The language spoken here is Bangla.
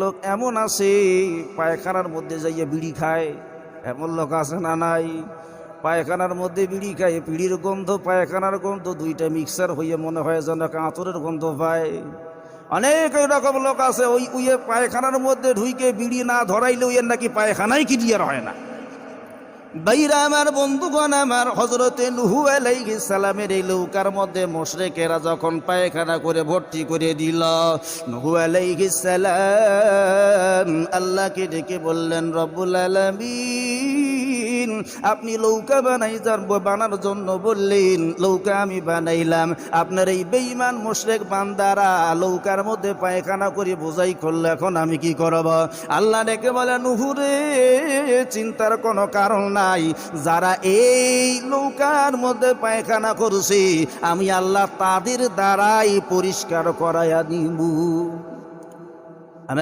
লোক এমন আছে, পায়খানার মধ্যে যাইয়া বিড়ি খায়। এমন লোক আছে না নাই? পায়খানার মধ্যে বিড়ি খায়, পিড়ির গন্ধ, পায়খানার গন্ধ, দুইটা মিক্সার হইয়া মনে হয় যেন কাঁতরের গন্ধ পায়। অনেক ওই রকম লোক আছে, ওই উইয়ে পায়খানার মধ্যে ঢুইকে বিড়ি না ধরাইলে উইয়ের নাকি পায়খানাই ক্লিয়ার হয় না। বাইরা আমার বন্ধুগণ, আমার হজরতে নুহু আলাইহি সালামের এই লৌকার মধ্যে মোশরেকেরা যখন পায়খানা করে ভর্তি করে দিল, নুহু আলাইহি সালাম আল্লাহকে ডেকে বললেন, রব্বুল আলামিন আপনি লৌকা বানাই যান বানার জন্য বললেন, লৌকা আমি বানাইলাম। আপনার এই বেঈমান মোশরেক বান্দারা লৌকার মধ্যে পায়খানা করে বোঝাই করলে, এখন আমি কি করব? আল্লাহ ডেকে বলে নুহুরে চিন্তার কোনো কারণ নাই। যারা এই নৌকার মধ্যে পায়খানা করছে, আমি আল্লাহ তাদের দ্বারাই পরিষ্কার করাইয়া দিব।